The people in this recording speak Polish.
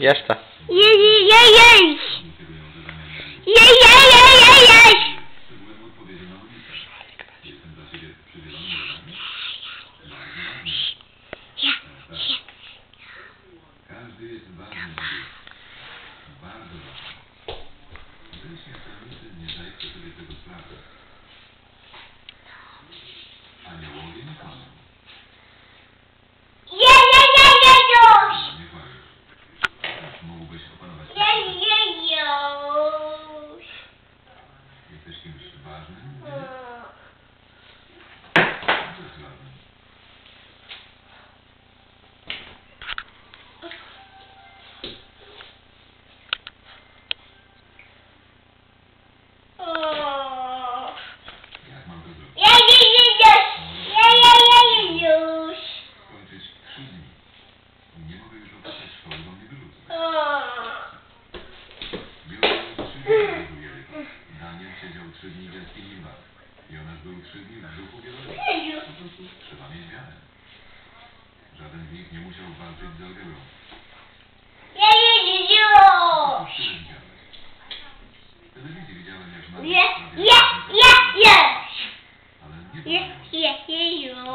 Jeszcze. Jej, jej, jej, jej! Jej, jej, jej, jej, jej! Każdy jest bardzo, bardzo ważny. wszystkim mima. Jonasz był trzy dni w brzuchu wieloryba. Po prostu trzeba mieć wiarę. Żaden z nich nie musiał walczyć z algebrą.